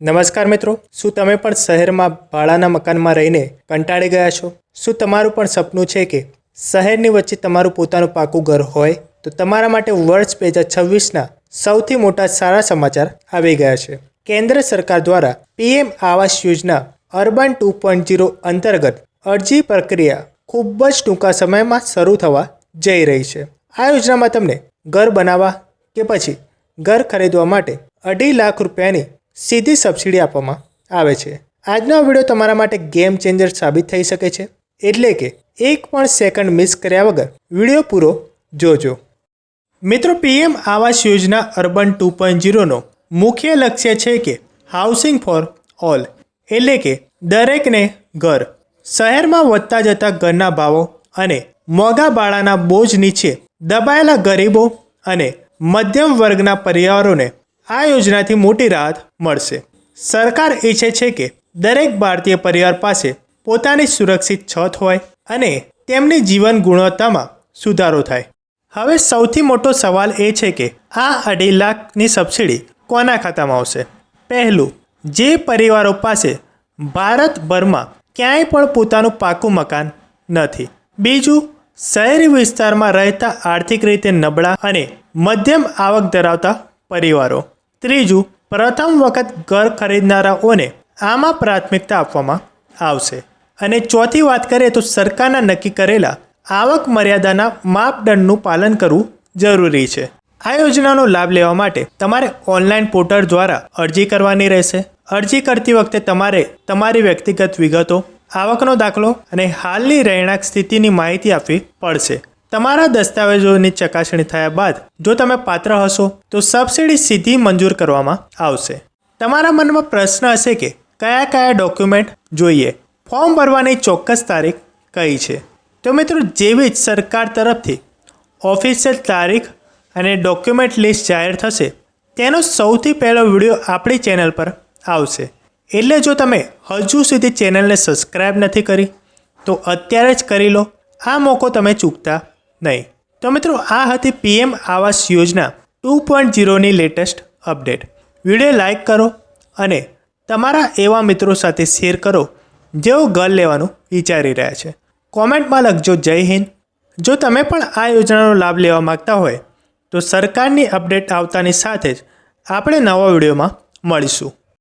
નમસ્કાર મિત્રો, શું તમે પણ શહેરમાં ભાડાના મકાનમાં રહીને કંટાળી ગયા છો? શું તમારું પણ સપનું છે કે શહેરની વચ્ચે તમારું પોતાનું પાકું ઘર હોય? તો તમારા માટે વર્ષ બે હજાર છવ્વીસના સૌથી મોટા સારા સમાચાર આવી ગયા છે. કેન્દ્ર સરકાર દ્વારા PM Awas Yojana urban two point zero અંતર્ગત અરજી પ્રક્રિયા ખૂબ જ ટૂંકા સમયમાં શરૂ થવા જઈ રહી છે. આ યોજનામાં તમને ઘર બનાવવા કે પછી ઘર ખરીદવા માટે અઢી લાખ રૂપિયાની સીધી સબસિડી આપવામાં આવે છે. આજનો વીડિયો તમારા માટે ગેમ ચેન્જર સાબિત થઈ શકે છે. એટલે કે એક પણ સેકન્ડ મિસ કર્યા વગર વીડિયો પૂરો જોજો. મિત્રો, PM Awas Yojana urban two point ઝીરોનો મુખ્ય લક્ષ્ય છે કે હાઉસિંગ ફોર ઓલ એટલે કે દરેકને ઘર. શહેરમાં વધતા જતા ઘરના ભાવો અને મોંઘા ભાડાના બોજ નીચે દબાયેલા ગરીબો અને મધ્યમ વર્ગના પરિવારોને આ યોજનાથી મોટી રાહત મળશે. સરકાર ઈચ્છે છે કે દરેક ભારતીય પરિવાર પાસે પોતાની સુરક્ષિત છત હોય અને તેમની જીવન ગુણવત્તામાં સુધારો થાય. હવે સૌથી મોટો સવાલ એ છે કે આ અઢી લાખની સબસિડી કોના ખાતામાં આવશે? પહેલું, જે પરિવારો પાસે ભારતભરમાં ક્યાંય પણ પોતાનું પાકું મકાન નથી. બીજું, શહેરી વિસ્તારમાં રહેતા આર્થિક રીતે નબળા અને મધ્યમ આવક ધરાવતા પરિવારો. ત્રીજું, પ્રથમ વખત ઘર ખરીદનારાઓને આમાં પ્રાથમિકતા આપવામાં આવશે. અને ચોથી વાત કરીએ તો સરકારના નક્કી કરેલા આવક મર્યાદાના માપદંડનું પાલન કરવું જરૂરી છે. આ યોજનાનો લાભ લેવા માટે તમારે ઓનલાઈન પોર્ટલ દ્વારા અરજી કરવાની રહેશે. અરજી કરતી વખતે તમારે તમારી વ્યક્તિગત વિગતો, આવકનો દાખલો અને હાલની રહેણાંક સ્થિતિની માહિતી આપવી પડશે. તમારા દસ્તાવેજોની ચકાસણી થયા બાદ જો તમે પાત્ર હશો, તો સબસિડી સીધી મંજૂર કરવામાં આવશે. તમારા મનમાં પ્રશ્ન હશે કે કયા કયા ડોક્યુમેન્ટ જોઈએ? ફોર્મ ભરવાની ચોક્કસ તારીખ કઈ છે? તો મિત્રો, જેવી જ સરકાર તરફથી ઓફિશિયલ તારીખ અને ડોક્યુમેન્ટ લિસ્ટ જાહેર થશે, તેનો સૌથી પહેલો વીડિયો આપણી ચેનલ પર આવશે. એટલે જો તમે હજુ સુધી ચેનલને સબસ્ક્રાઈબ નથી કરી, તો અત્યારે જ કરી લો. આ મોકો તમે ચૂકતા નહીં. તો મિત્રો, આ હતી PM Awas Yojana two point ઝીરોની લેટેસ્ટ અપડેટ. વીડિયો લાઇક કરો અને તમારા એવા મિત્રો સાથે શેર કરો જેઓ ઘર લેવાનું વિચારી રહ્યા છે. કોમેન્ટમાં લખજો જય હિન્દ. જો તમે પણ આ યોજનાનો લાભ લેવા માગતા હોય, તો સરકારની અપડેટ આવતાની સાથે જ આપણે નવા વિડીયોમાં મળીશું.